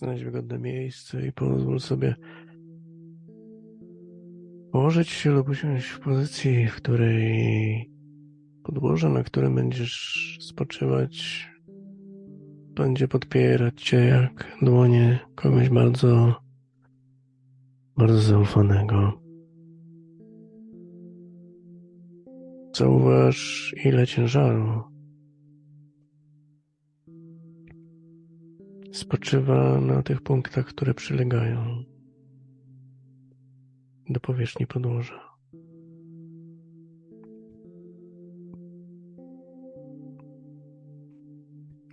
Znajdź wygodne miejsce i pozwól sobie położyć się lub usiąść w pozycji, w której podłoże, na którym będziesz spoczywać, będzie podpierać cię jak dłonie kogoś bardzo, bardzo zaufanego. Zauważ, ile ciężaru spoczywa na tych punktach, które przylegają do powierzchni podłoża.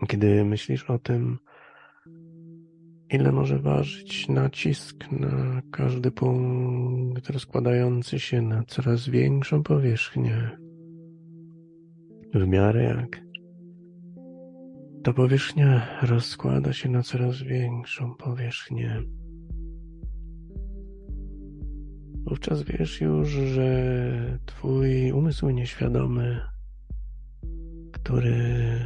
Kiedy myślisz o tym, ile może ważyć nacisk na każdy punkt rozkładający się na coraz większą powierzchnię, w miarę jak ta powierzchnia rozkłada się na coraz większą powierzchnię. Wówczas wiesz już, że Twój umysł nieświadomy, który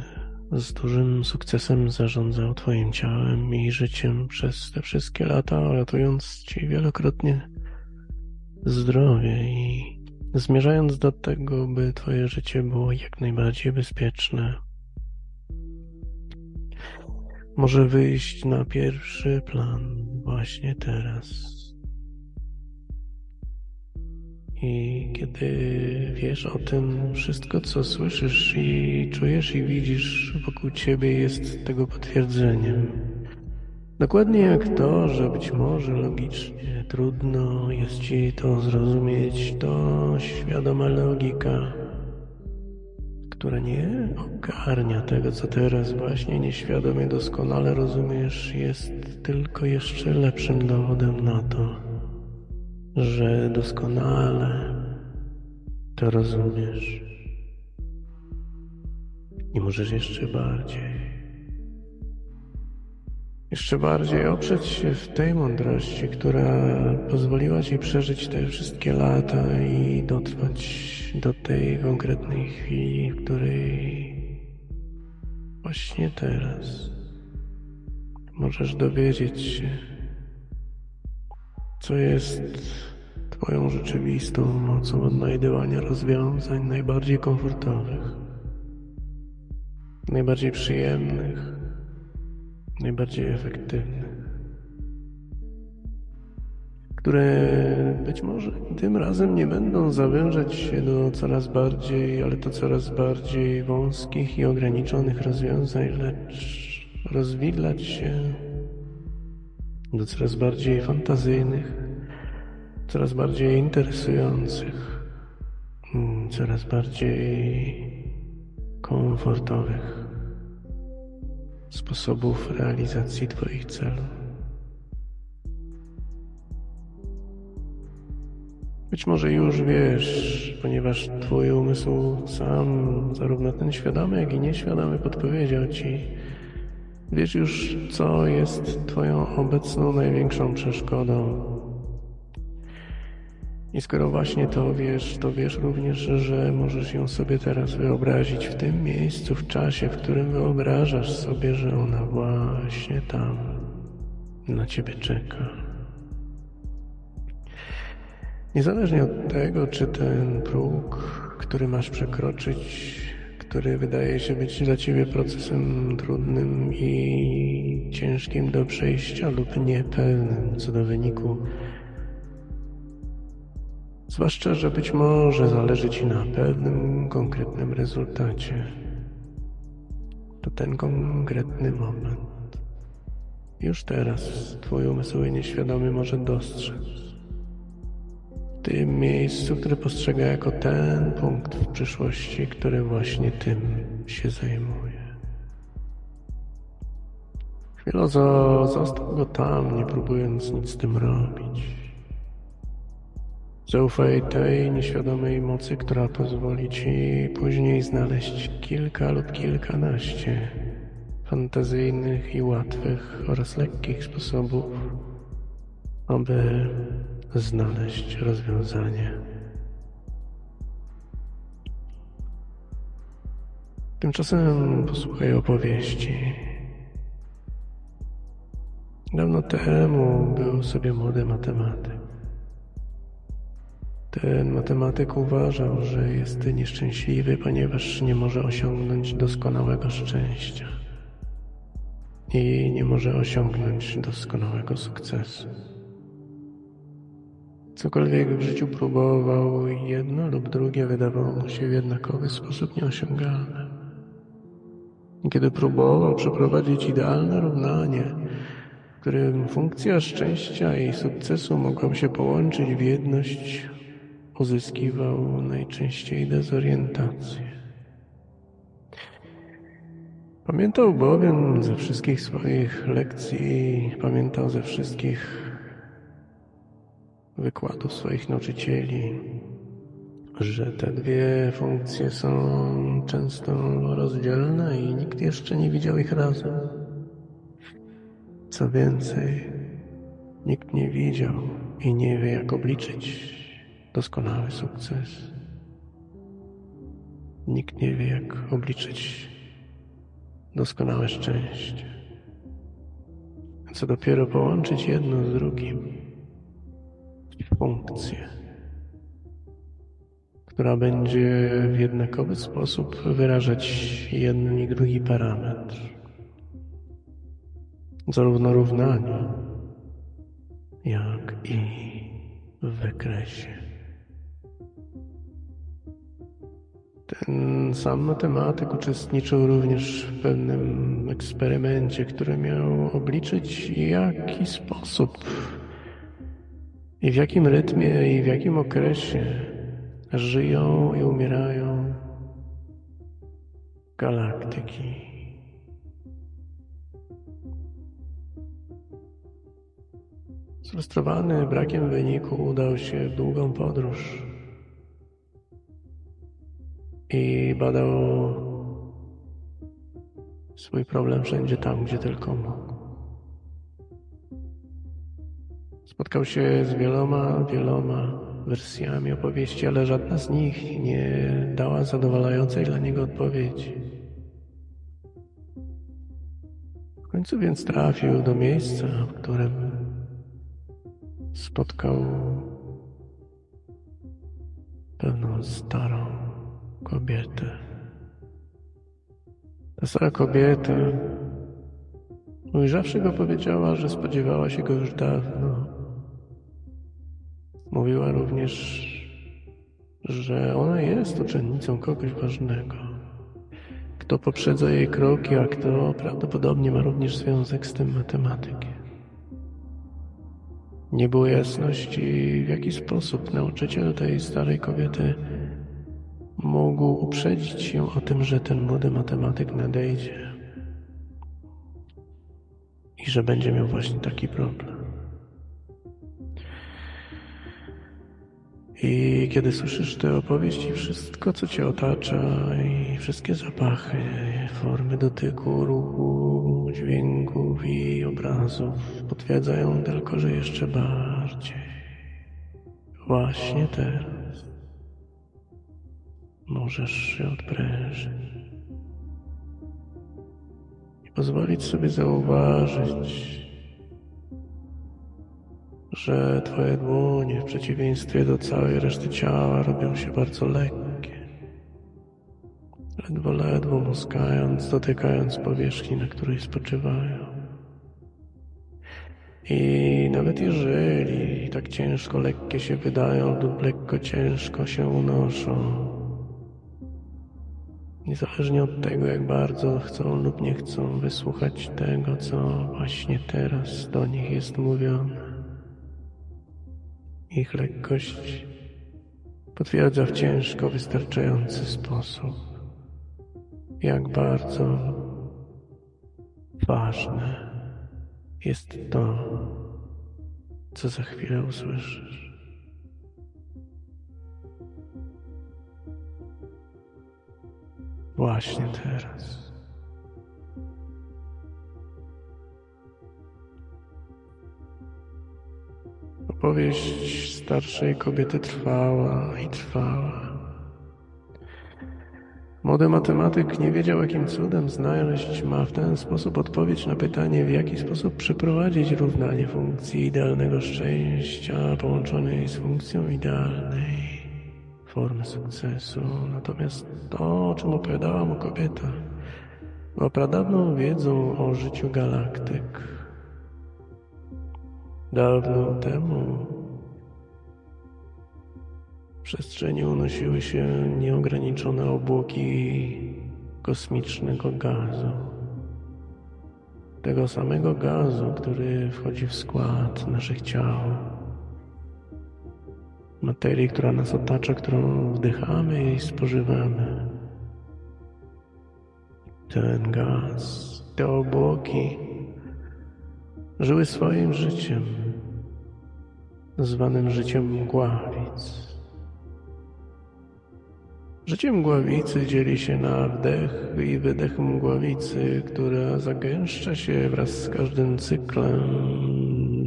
z dużym sukcesem zarządzał Twoim ciałem i życiem przez te wszystkie lata, ratując Ci wielokrotnie zdrowie i zmierzając do tego, by Twoje życie było jak najbardziej bezpieczne. Może wyjść na pierwszy plan właśnie teraz. I kiedy wiesz o tym, wszystko co słyszysz i czujesz i widzisz wokół ciebie jest tego potwierdzeniem. Dokładnie jak to, że być może logicznie trudno jest ci to zrozumieć, to świadoma logika, która nie ogarnia tego, co teraz właśnie nieświadomie doskonale rozumiesz, jest tylko jeszcze lepszym dowodem na to że doskonale to rozumiesz. I możesz jeszcze bardziej, jeszcze bardziej oprzeć się w tej mądrości, która pozwoliła Ci przeżyć te wszystkie lata i dotrwać do tej konkretnej chwili, w której właśnie teraz możesz dowiedzieć się, co jest Twoją rzeczywistą mocą odnajdywania rozwiązań najbardziej komfortowych, najbardziej przyjemnych, najbardziej efektywnych, które być może tym razem nie będą zawężać się do coraz bardziej, ale to coraz bardziej wąskich i ograniczonych rozwiązań, lecz rozwidlać się do coraz bardziej fantazyjnych, coraz bardziej interesujących, mm, coraz bardziej komfortowych sposobów realizacji Twoich celów. Być może już wiesz, ponieważ Twój umysł sam, zarówno ten świadomy, jak i nieświadomy, podpowiedział Ci, Wiesz już, co jest Twoją obecną największą przeszkodą. I skoro właśnie to wiesz, to wiesz również, że możesz ją sobie teraz wyobrazić w tym miejscu, w czasie, w którym wyobrażasz sobie, że ona właśnie tam na Ciebie czeka. Niezależnie od tego, czy ten próg, który masz przekroczyć, który wydaje się być dla ciebie procesem trudnym i ciężkim do przejścia lub niepewnym co do wyniku. Zwłaszcza, że być może zależy ci na pewnym konkretnym rezultacie. To ten konkretny moment. Już teraz twój umysł nieświadomy może dostrzec tym miejscu, które postrzega jako ten punkt w przyszłości, który właśnie tym się zajmuje. Chwilę został go tam, nie próbując nic z tym robić. Zaufaj tej nieświadomej mocy, która pozwoli ci później znaleźć kilka lub kilkanaście fantazyjnych i łatwych oraz lekkich sposobów, aby znaleźć rozwiązanie. Tymczasem posłuchaj opowieści. Dawno temu był sobie młody matematyk. Ten matematyk uważał, że jest nieszczęśliwy, ponieważ nie może osiągnąć doskonałego szczęścia i nie może osiągnąć doskonałego sukcesu. Cokolwiek w życiu próbował, jedno lub drugie wydawało mu się w jednakowy sposób nieosiągalne. Kiedy próbował przeprowadzić idealne równanie, w którym funkcja szczęścia i sukcesu mogła się połączyć w jedność, uzyskiwał najczęściej dezorientację. Pamiętał bowiem ze wszystkich swoich lekcji, pamiętał ze wszystkich wykładów swoich nauczycieli, że te dwie funkcje są często rozdzielne i nikt jeszcze nie widział ich razem. Co więcej, nikt nie widział i nie wie, jak obliczyć doskonały sukces. Nikt nie wie, jak obliczyć doskonałe szczęście. Co dopiero połączyć jedno z drugim w funkcję, która będzie w jednakowy sposób wyrażać jeden i drugi parametr. Zarówno równanie, jak i w wykresie. Ten sam matematyk uczestniczył również w pewnym eksperymencie, który miał obliczyć, jaki sposób i w jakim rytmie i w jakim okresie żyją i umierają galaktyki. Sfrustrowany brakiem wyniku udał się w długą podróż i badał swój problem wszędzie tam, gdzie tylko mógł. Spotkał się z wieloma, wieloma wersjami opowieści, ale żadna z nich nie dała zadowalającej dla niego odpowiedzi. W końcu więc trafił do miejsca, w którym spotkał pewną starą kobietę. Ta stara kobieta, ujrzawszy go, powiedziała, że spodziewała się go już dawno. Mówiła również, że ona jest uczennicą kogoś ważnego. Kto poprzedza jej kroki, a kto prawdopodobnie ma również związek z tym matematykiem. Nie było jasności, w jaki sposób nauczyciel tej starej kobiety mógł uprzedzić się o tym, że ten młody matematyk nadejdzie i że będzie miał właśnie taki problem. I kiedy słyszysz te opowieści, wszystko co cię otacza i wszystkie zapachy, formy dotyku, ruchu, dźwięków i obrazów potwierdzają tylko, że jeszcze bardziej. Właśnie teraz możesz się odprężyć i pozwolić sobie zauważyć, że Twoje dłonie w przeciwieństwie do całej reszty ciała robią się bardzo lekkie. Ledwo, ledwo muskając, dotykając powierzchni, na której spoczywają. I nawet jeżeli tak ciężko lekkie się wydają lub lekko ciężko się unoszą, niezależnie od tego, jak bardzo chcą lub nie chcą wysłuchać tego, co właśnie teraz do nich jest mówione, ich lekkość potwierdza w ciężko wystarczający sposób, jak bardzo ważne jest to, co za chwilę usłyszysz. Właśnie teraz. Opowieść starszej kobiety trwała i trwała. Młody matematyk nie wiedział, jakim cudem znaleźć ma w ten sposób odpowiedź na pytanie, w jaki sposób przeprowadzić równanie funkcji idealnego szczęścia połączonej z funkcją idealnej formy sukcesu. Natomiast to, o czym opowiadała mu kobieta, była pradawną wiedzą o życiu galaktyk. Dawno temu w przestrzeni unosiły się nieograniczone obłoki kosmicznego gazu. Tego samego gazu, który wchodzi w skład naszych ciał. Materii, która nas otacza, którą wdychamy i spożywamy. Ten gaz, te obłoki żyły swoim życiem, zwanym życiem mgławic. Życie mgławicy dzieli się na wdech i wydech mgławicy, która zagęszcza się wraz z każdym cyklem.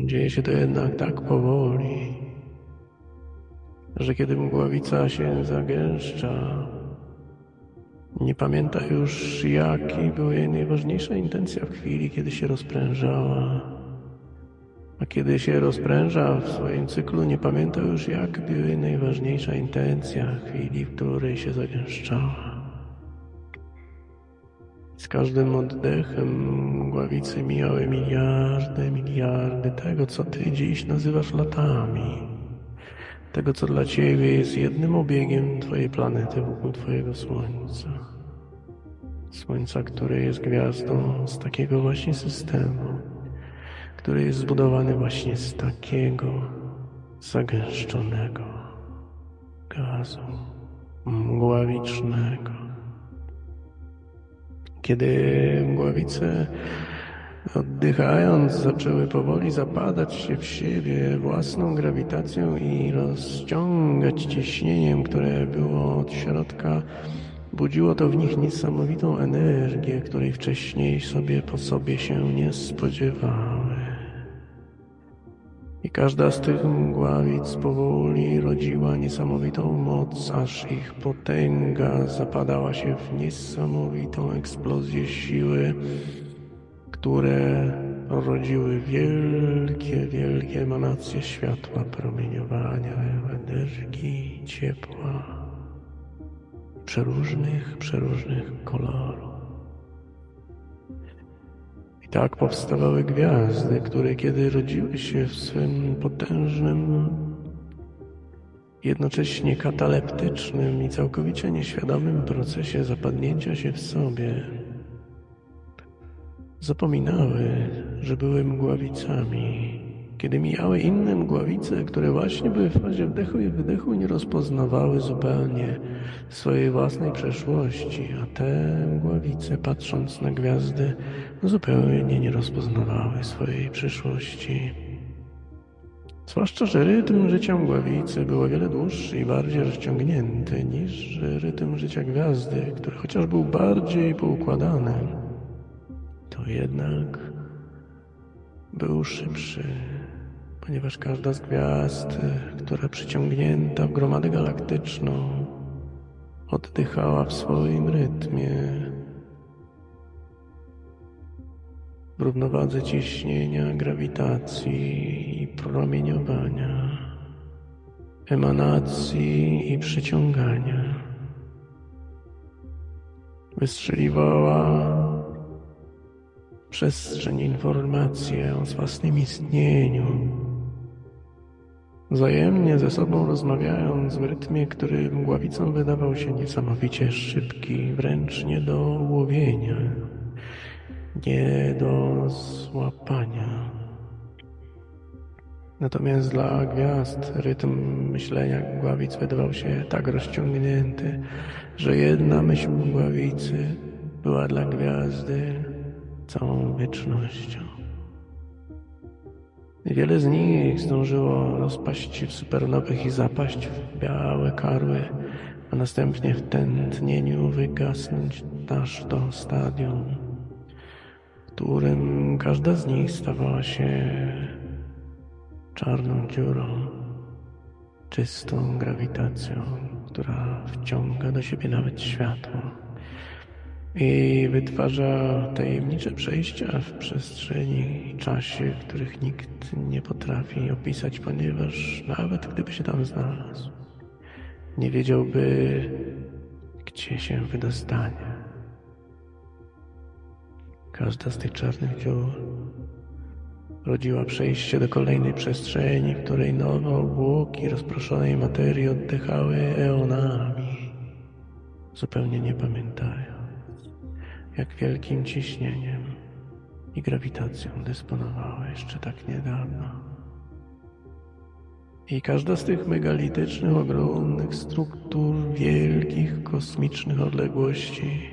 Dzieje się to jednak tak powoli, że kiedy mgławica się zagęszcza, nie pamięta już, jaki była jej najważniejsza intencja w chwili, kiedy się rozprężała. A kiedy się rozpręża w swoim cyklu, nie pamięta już, jak była jej najważniejsza intencja w chwili, w której się zagęszczała. Z każdym oddechem mgławicy mijały miliardy, miliardy tego, co ty dziś nazywasz latami. Tego, co dla ciebie jest jednym obiegiem twojej planety wokół twojego Słońca. Słońca, które jest gwiazdą z takiego właśnie systemu który jest zbudowany właśnie z takiego zagęszczonego gazu mgławicznego. Kiedy mgławice oddychając zaczęły powoli zapadać się w siebie własną grawitacją i rozciągać ciśnieniem, które było od środka, budziło to w nich niesamowitą energię, której wcześniej sobie po sobie się nie spodziewały. I każda z tych mgławic powoli rodziła niesamowitą moc, aż ich potęga zapadała się w niesamowitą eksplozję siły, które rodziły wielkie, wielkie emanacje światła, promieniowania, energii, ciepła, przeróżnych, przeróżnych kolorów. Tak powstawały gwiazdy, które kiedy rodziły się w swym potężnym, jednocześnie kataleptycznym i całkowicie nieświadomym procesie zapadnięcia się w sobie, zapominały, że były mgławicami. Kiedy mijały inne mgławice, które właśnie były w fazie wdechu i wydechu, nie rozpoznawały zupełnie swojej własnej przeszłości, a te mgławice, patrząc na gwiazdy, zupełnie nie rozpoznawały swojej przyszłości. Zwłaszcza, że rytm życia mgławicy był o wiele dłuższy i bardziej rozciągnięty niż rytm życia gwiazdy, który chociaż był bardziej poukładany, to jednak był szybszy, ponieważ każda z gwiazd, która przyciągnięta w gromadę galaktyczną, oddychała w swoim rytmie, w równowadze ciśnienia, grawitacji i promieniowania, emanacji i przyciągania. Wystrzeliwała przestrzeń informację o własnym istnieniu, wzajemnie ze sobą rozmawiając w rytmie, który mgławicom wydawał się niesamowicie szybki, wręcz nie do ułowienia nie do złapania. Natomiast dla gwiazd rytm myślenia gławic wydawał się tak rozciągnięty, że jedna myśl gławicy była dla gwiazdy całą wiecznością. Wiele z nich zdążyło rozpaść się w supernowych i zapaść w białe karły, a następnie w tętnieniu wygasnąć aż do stadium którym każda z nich stawała się czarną dziurą, czystą grawitacją, która wciąga do siebie nawet światło. I wytwarza tajemnicze przejścia w przestrzeni i czasie, których nikt nie potrafi opisać, ponieważ nawet gdyby się tam znalazł, nie wiedziałby, gdzie się wydostanie. Każda z tych czarnych dziur rodziła przejście do kolejnej przestrzeni, w której nowe obłoki rozproszonej materii oddychały eonami, zupełnie nie pamiętają, jak wielkim ciśnieniem i grawitacją dysponowały jeszcze tak niedawno. I każda z tych megalitycznych, ogromnych struktur, wielkich kosmicznych odległości,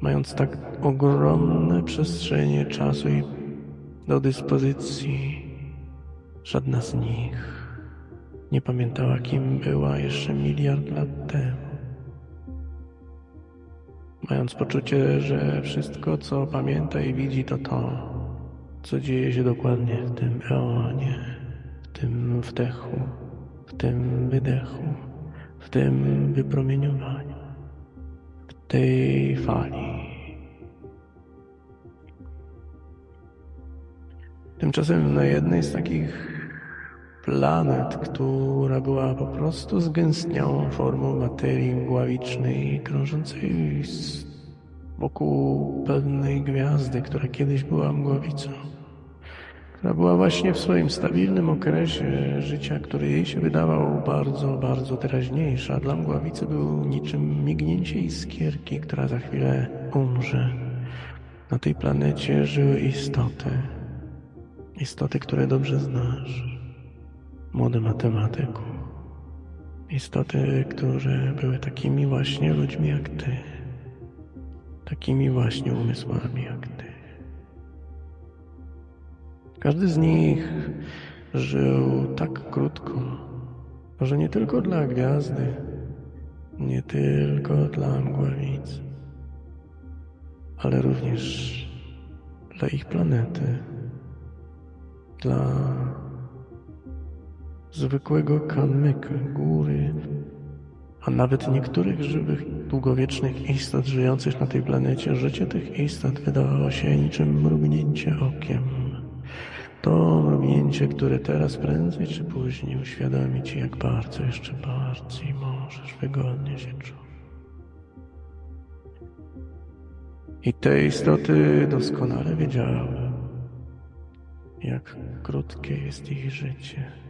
mając tak ogromne przestrzenie czasu i do dyspozycji, żadna z nich nie pamiętała, kim była jeszcze miliard lat temu. Mając poczucie, że wszystko, co pamięta i widzi, to to, co dzieje się dokładnie w tym eonie, w tym wdechu, w tym wydechu, w tym wypromieniowaniu, w tej fali. Tymczasem na jednej z takich planet, która była po prostu zgęstniałą formą materii mgławicznej krążącej wokół pewnej gwiazdy, która kiedyś była mgławicą, która była właśnie w swoim stabilnym okresie życia, który jej się wydawał bardzo, bardzo teraźniejszy, a dla mgławicy był niczym mignięcie iskierki, która za chwilę umrze. Na tej planecie żyły istoty, Istoty, które dobrze znasz, młody matematyku. Istoty, które były takimi właśnie ludźmi jak ty, takimi właśnie umysłami jak ty. Każdy z nich żył tak krótko, że nie tylko dla gwiazdy, nie tylko dla mgławic, ale również dla ich planety dla zwykłego kamyka, góry, a nawet niektórych żywych, długowiecznych istot żyjących na tej planecie, życie tych istot wydawało się niczym mrugnięcie okiem. To mrugnięcie, które teraz prędzej czy później uświadomi ci, jak bardzo, jeszcze bardziej możesz wygodnie się czuć. I te istoty doskonale wiedziały, jak krótkie jest ich życie.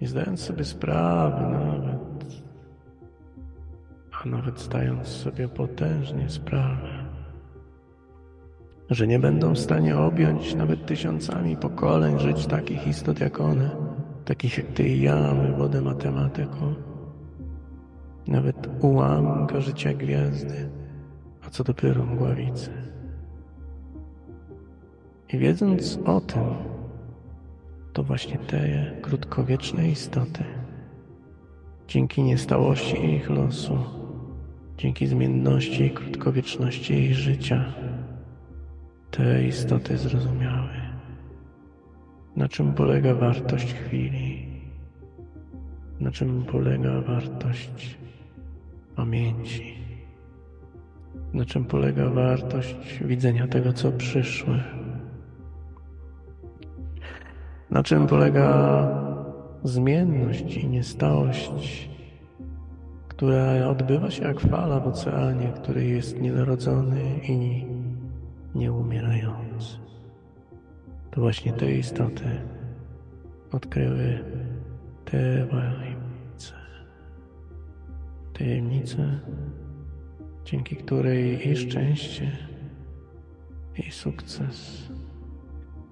Nie zdając sobie sprawy nawet, a nawet zdając sobie potężnie sprawę, że nie będą w stanie objąć nawet tysiącami pokoleń żyć takich istot jak one, takich jak ty i ja, wodę matematyką, nawet ułamka życia gwiazdy, a co dopiero mgławicy. I wiedząc o tym, to właśnie te krótkowieczne istoty, dzięki niestałości ich losu, dzięki zmienności i krótkowieczności ich życia, te istoty zrozumiały, na czym polega wartość chwili, na czym polega wartość pamięci, na czym polega wartość widzenia tego, co przyszłe na czym polega zmienność i niestałość, która odbywa się jak fala w oceanie, który jest nienarodzony i nieumierający. To właśnie te istoty odkryły te tajemnice. Tajemnice, dzięki której i szczęście, i sukces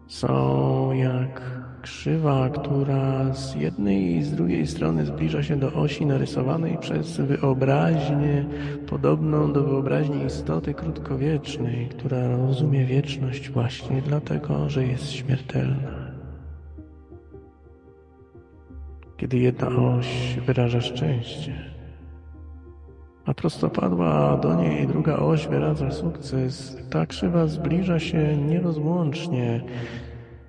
są jak krzywa, która z jednej i z drugiej strony zbliża się do osi narysowanej przez wyobraźnię, podobną do wyobraźni istoty krótkowiecznej, która rozumie wieczność właśnie dlatego, że jest śmiertelna. Kiedy jedna oś wyraża szczęście, a prostopadła do niej druga oś wyraża sukces, ta krzywa zbliża się nierozłącznie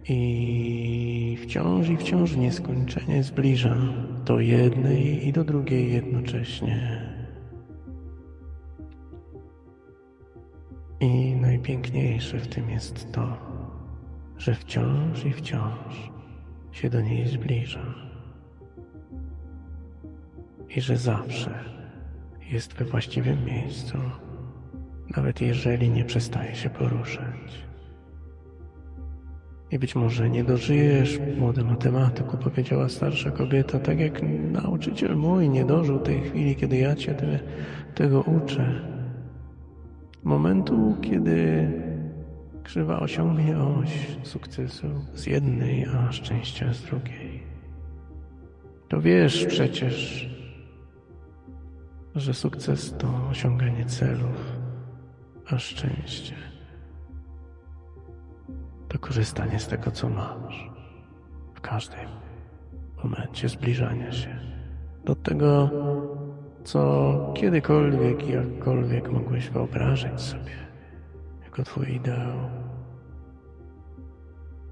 i wciąż i wciąż nieskończenie zbliża do jednej i do drugiej jednocześnie. I najpiękniejsze w tym jest to, że wciąż i wciąż się do niej zbliża i że zawsze jest we właściwym miejscu, nawet jeżeli nie przestaje się poruszać. I być może nie dożyjesz, młody matematyku, powiedziała starsza kobieta, tak jak nauczyciel mój nie dożył tej chwili, kiedy ja cię te, tego uczę. Momentu, kiedy krzywa osiągnie oś sukcesu z jednej, a szczęścia z drugiej. To wiesz przecież, że sukces to osiąganie celów, a szczęście to korzystanie z tego, co masz w każdym momencie zbliżania się do tego, co kiedykolwiek jakkolwiek mogłeś wyobrażać sobie jako Twój ideał.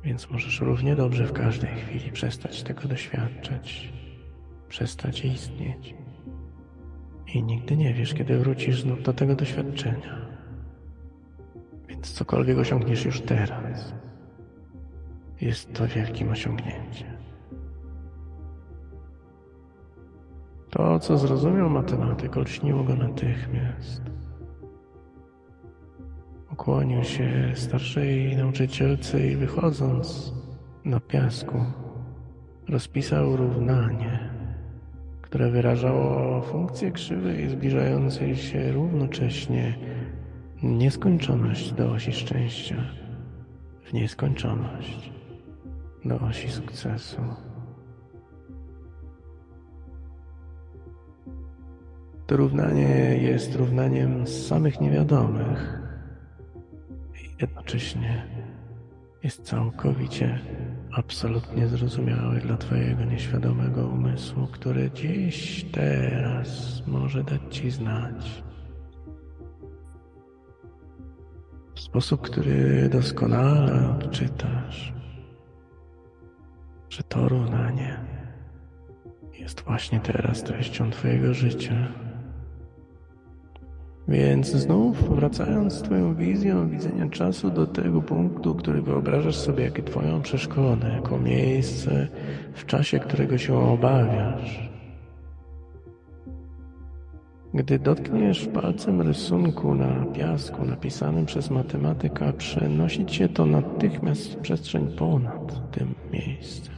Więc możesz równie dobrze w każdej chwili przestać tego doświadczać, przestać istnieć. I nigdy nie wiesz, kiedy wrócisz znów do tego doświadczenia. Więc cokolwiek osiągniesz już teraz, jest to wielkim osiągnięciem. To, co zrozumiał matematyk, olśniło go natychmiast. Ukłonił się starszej nauczycielce i wychodząc na piasku, rozpisał równanie, które wyrażało funkcję krzywej zbliżającej się równocześnie nieskończoność do osi szczęścia w nieskończoność do osi sukcesu. To równanie jest równaniem z samych niewiadomych i jednocześnie jest całkowicie, absolutnie zrozumiałe dla Twojego nieświadomego umysłu, który dziś, teraz może dać Ci znać. W sposób, który doskonale odczytasz, że to równanie jest właśnie teraz treścią Twojego życia. Więc znów wracając Twoją wizją widzenia czasu do tego punktu, który wyobrażasz sobie jako Twoją przeszkodę, jako miejsce w czasie, którego się obawiasz. Gdy dotkniesz palcem rysunku na piasku napisanym przez matematyka, przenosi cię to natychmiast w przestrzeń ponad tym miejscem.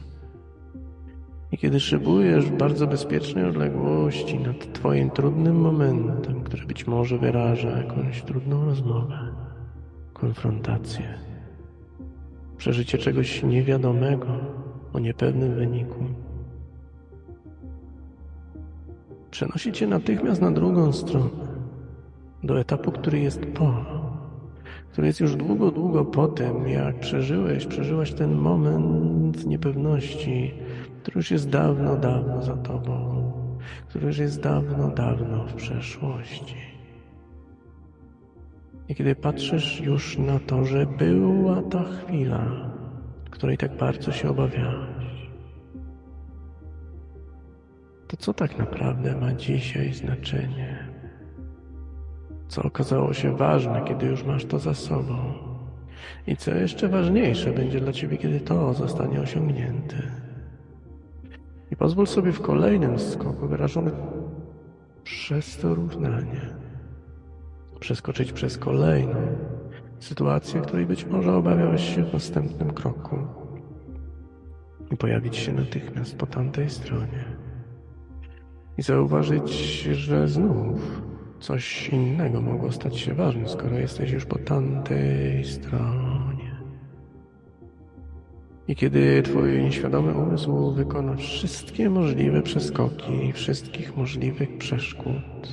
Kiedy szybujesz w bardzo bezpiecznej odległości nad Twoim trudnym momentem, który być może wyraża jakąś trudną rozmowę, konfrontację, przeżycie czegoś niewiadomego o niepewnym wyniku, przenosi Cię natychmiast na drugą stronę, do etapu, który jest po, który jest już długo, długo po tym, jak przeżyłeś, przeżyłaś ten moment niepewności, który już jest dawno, dawno za tobą, który już jest dawno, dawno w przeszłości. I kiedy patrzysz już na to, że była ta chwila, której tak bardzo się obawiałeś, to co tak naprawdę ma dzisiaj znaczenie? Co okazało się ważne, kiedy już masz to za sobą? I co jeszcze ważniejsze będzie dla ciebie, kiedy to zostanie osiągnięte? Pozwól sobie w kolejnym skoku wyrażonym przez to równanie przeskoczyć przez kolejną sytuację, której być może obawiałeś się w następnym kroku i pojawić się natychmiast po tamtej stronie i zauważyć, że znów coś innego mogło stać się ważne, skoro jesteś już po tamtej stronie. I kiedy twój nieświadomy umysł wykona wszystkie możliwe przeskoki wszystkich możliwych przeszkód,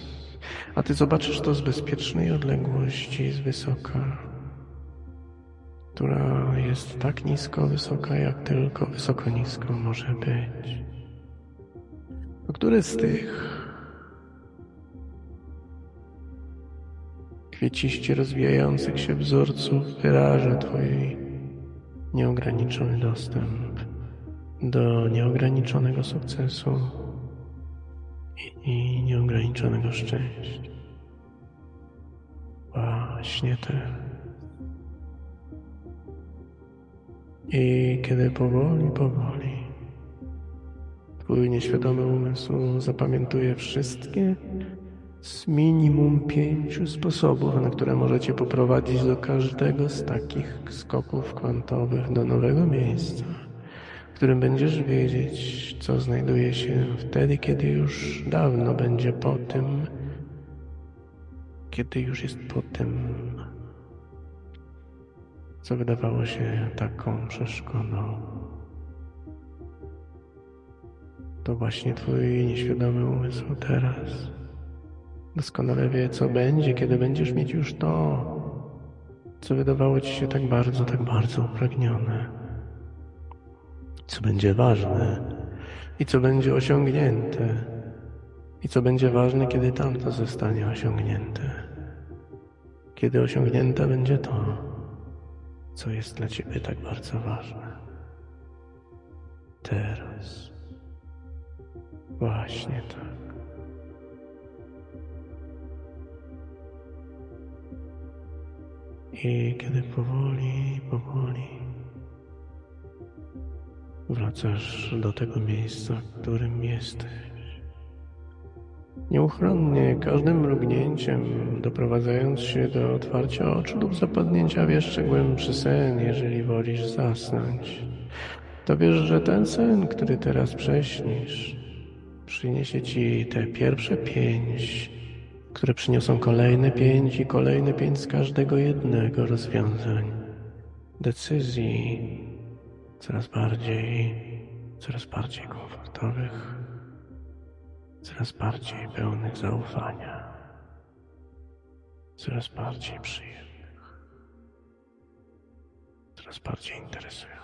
a ty zobaczysz to z bezpiecznej odległości, z wysoka, która jest tak nisko wysoka, jak tylko wysoko nisko może być. To który z tych kwieciście rozwijających się wzorców wyraża Twojej nieograniczony dostęp do nieograniczonego sukcesu i, nieograniczonego szczęścia. Właśnie. Ty. I kiedy powoli, powoli Twój nieświadomy umysł zapamiętuje wszystkie z minimum pięciu sposobów, na które możecie poprowadzić do każdego z takich skoków kwantowych do nowego miejsca, w którym będziesz wiedzieć, co znajduje się wtedy, kiedy już dawno będzie po tym, kiedy już jest po tym, co wydawało się taką przeszkodą. To właśnie Twój nieświadomy umysł teraz doskonale wie, co będzie, kiedy będziesz mieć już to, co wydawało Ci się tak bardzo, tak bardzo upragnione. Co będzie ważne i co będzie osiągnięte. I co będzie ważne, kiedy tamto zostanie osiągnięte. Kiedy osiągnięte będzie to, co jest dla Ciebie tak bardzo ważne. Teraz. Właśnie tak. I kiedy powoli, powoli wracasz do tego miejsca, w którym jesteś, nieuchronnie każdym mrugnięciem doprowadzając się do otwarcia oczu lub zapadnięcia w jeszcze głębszy sen, jeżeli wolisz zasnąć, to wiesz, że ten sen, który teraz prześnisz, przyniesie ci te pierwsze pięć, które przyniosą kolejne pięć i kolejne pięć z każdego jednego rozwiązań, decyzji coraz bardziej, coraz bardziej komfortowych, coraz bardziej pełnych zaufania, coraz bardziej przyjemnych, coraz bardziej interesujących.